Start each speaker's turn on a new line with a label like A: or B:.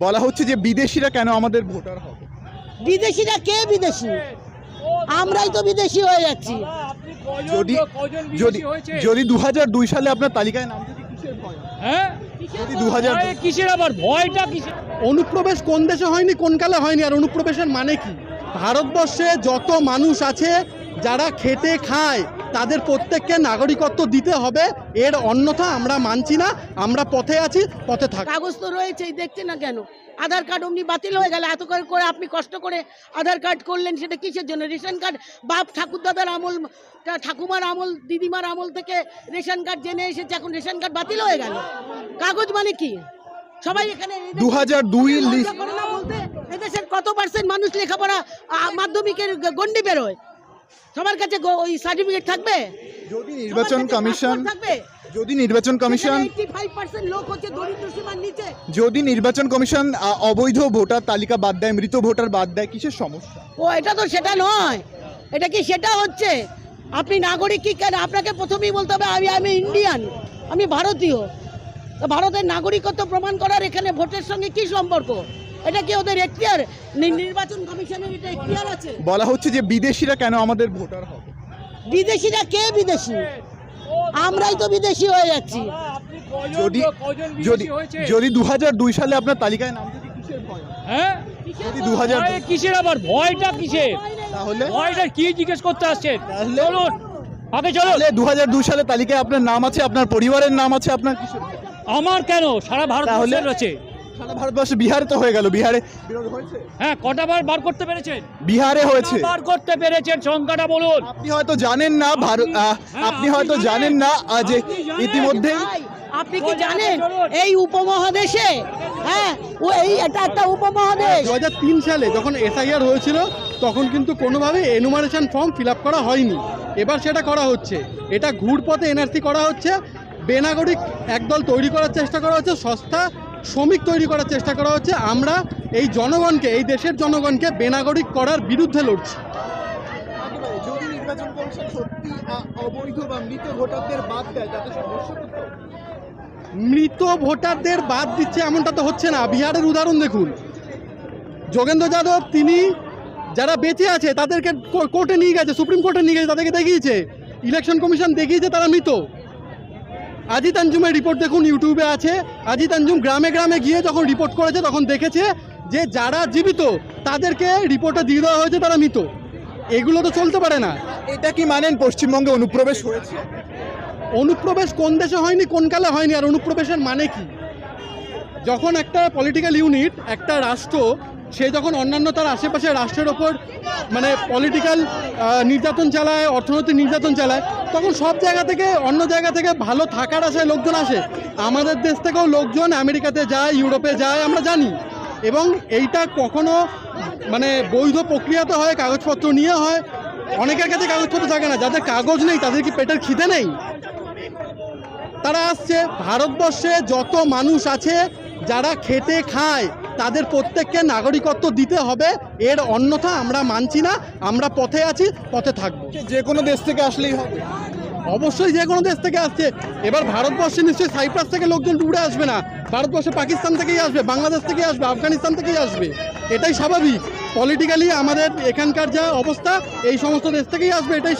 A: বলা হচ্ছে যে বিদেশিরা কেন আমাদের ভোটার হবে?
B: বিদেশিরা কে বিদেশি? আমরাই তো বিদেশি হয়ে যাচ্ছি।
A: যদি যদি যদি দু দুই সালে আপনার তালিকায় নাম
C: হ্যাঁ?
A: যদি দু
C: কিসের আবার ভয়টা কিসের?
D: অনুপ্রবেশ কোন দেশে হয়নি কোন কালে হয়নি আর অনুপ্রবেশের মানে কি? ভারতবর্ষে যত মানুষ আছে যারা খেটে খায় তাদের প্রত্যেককে নাগরিকত্ব দিতে হবে। এর অন্যথা আমরা মানছি না আমরা পথে আছি পথে থাক
B: কাগজ তো রয়েছেই দেখছে না কেন? আধার কার্ড অমনি বাতিল হয়ে গেল এত করে করে আপনি কষ্ট করে আধার কার্ড করলেন সেটা কিসের জন্য? রেশন কার্ড বাপ ঠাকুর দাদার আমল ঠাকুমার আমল দিদিমার আমল থেকে রেশন কার্ড জেনে এসেছে এখন রেশন কার্ড বাতিল হয়ে গেল। কাগজ মানে কি? সবাই এখানে এদেশে-
A: 2002
B: লজ্জা
A: লিস্ট-
B: করে না বলতে এদেশের কত পার্সেন্ট মানুষ লেখাপড়া মাধ্যমিকের গ- গন্ডি বেরোয়? সবার কাছে ওই সার্টিফিকেট থাকবে?
A: যদি নির্বাচন কমিশন
B: থাকবে?
A: যদি নির্বাচন কমিশন যদি নির্বাচন কমিশন অবৈধ ভোটার তালিকা বাদ দেয় মৃত ভোটার বাদ দেয় কিসের সমস্যা?
B: ও এটা তো সেটা নয়। এটা কি সেটা হচ্ছে? আপনি নাগরিক কি কেন? আপনাকে প্রথমেই বলতে হবে আমি আমি ইন্ডিয়ান আমি ভারতীয়। ভারতের নাগরিকত্ব প্রমাণ করার এখানে ভোটের সঙ্গে কি সম্পর্ক? এটা কি ওদের এখতিয়ার? নির্বাচন কমিশনের এটা এখতিয়ার আছে?
A: বলা হচ্ছে যে বিদেশিরা কেন আমাদের ভোটার হবে?
B: বিদেশিরা কে বিদেশি? আমরাই তো বিদেশি হয়ে যাচ্ছি।
A: যদি যদি যদি দু দুই সালে আপনার তালিকায় নাম
C: হ্যাঁ?
A: দু হাজার
C: কিসের আবার? ভয়টা কিসের?
A: তাহলে
C: ভয়টা কি জিজ্ঞেস করতে আসছেন?
A: তাহলে?
C: চলুন। আগে চলো
A: দু দুই সালে তালিকায় আপনার নাম আছে আপনার পরিবারের নাম আছে আপনার
C: আমার কেন? সারা
A: ভারত?
C: রয়েছে।
A: সারা ভারতবর্ষে বিহারে তো হয়ে গেল। বিহারে বিরোধ হয়েছে?
C: হ্যাঁ কটা বার বার করতে পেরেছেন?
A: বিহারে হয়েছে।
C: বার করতে পেরেছেন? সংখ্যাটা বলুন।
A: আপনি হয়তো জানেন না ভারত আহ,
C: হ্যাঁ,
A: আপনি
C: আপনি
A: হয়তো
C: জানেন।
A: জানেন না আহ, যে ইতিমধ্যে
B: ভাই, আপনি কি জানেন? এই উপমহাদেশে হ্যাঁ ও এই এটা একটা উপমহাদেশ।
D: দু হাজার তিন সালে যখন এসআইআর হয়েছিল তখন কিন্তু কোনোভাবে এনুমারেশন ফর্ম ফিল আপ করা হয়নি। এবার সেটা করা হচ্ছে। এটা ঘুরপথে এনআরসি করা হচ্ছে। বেনাগরিক একদল তৈরি করার চেষ্টা করা হচ্ছে। সস্তা শ্রমিক তৈরি করার চেষ্টা করা হচ্ছে। আমরা এই জনগণকে এই দেশের জনগণকে বেনাগরিক করার বিরুদ্ধে লড়ছি।
A: যদি নির্বাচন কমিশন সত্যি অবৈধ বা মৃত ভোটারদের বাদ দেয় তাতে সমস্যা
D: মৃত ভোটারদের বাদ দিচ্ছে এমনটা তো হচ্ছে না। বিহারের উদাহরণ দেখুন। যোগেন্দ্র যাদব তিনি যারা বেঁচে আছে তাদেরকে কোর্টে নিয়ে গেছে সুপ্রিম কোর্টে নিয়ে গেছে তাদেরকে দেখিয়েছে। ইলেকশন কমিশন দেখিয়েছে তারা মৃত। আজিত আঞ্জুমের রিপোর্ট দেখুন ইউটিউবে আছে। আজিত আঞ্জুম গ্রামে গ্রামে গিয়ে যখন রিপোর্ট করেছে তখন দেখেছে যে যারা জীবিত তাদেরকে রিপোর্টে দিয়ে দেওয়া হয়েছে তারা মৃত। এগুলো তো চলতে পারে না।
A: এটা কি মানেন পশ্চিমবঙ্গে অনুপ্রবেশ হয়েছে?
D: অনুপ্রবেশ কোন দেশে হয়নি কোন কালে হয়নি আর অনুপ্রবেশের মানে কি? যখন একটা পলিটিক্যাল ইউনিট একটা রাষ্ট্র সে যখন অন্যান্য তার আশেপাশের রাষ্ট্রের ওপর মানে পলিটিক্যাল নির্যাতন চালায় অর্থনৈতিক নির্যাতন চালায় তখন সব জায়গা থেকে, অন্য জায়গা থেকে ভালো থাকার আসে লোকজন আসে। আমাদের দেশ থেকেও লোকজন আমেরিকাতে যায়, ইউরোপে যায়, আমরা জানি। এবং এইটা কখনো মানে বৈধ প্রক্রিয়াতে হয়, কাগজপত্র নিয়ে হয়। অনেকের কাছে কাগজপত্র থাকে না, যাদের কাগজ নেই, তাদের কি পেটের খিদে নেই? তারা আসছে, ভারতবর্ষে যত মানুষ আছে যারা খেটে খায় তাদের প্রত্যেককে নাগরিকত্ব দিতে হবে। এর অন্যথা আমরা মানছি না। আমরা পথে আছি পথে থাকব।
A: যে কোনো দেশ থেকে আসলেই হবে।
D: অবশ্যই যে কোনো দেশ থেকে আসছে। এবার ভারতবর্ষে নিশ্চয়ই সাইপ্রাস থেকে লোকজন উড়ে আসবে না। ভারতবর্ষে পাকিস্তান থেকেই আসবে বাংলাদেশ থেকেই আসবে আফগানিস্তান থেকেই আসবে। এটাই স্বাভাবিক। পলিটিক্যালি আমাদের এখানকার যা অবস্থা এই সমস্ত দেশ থেকেই আসবে এটাই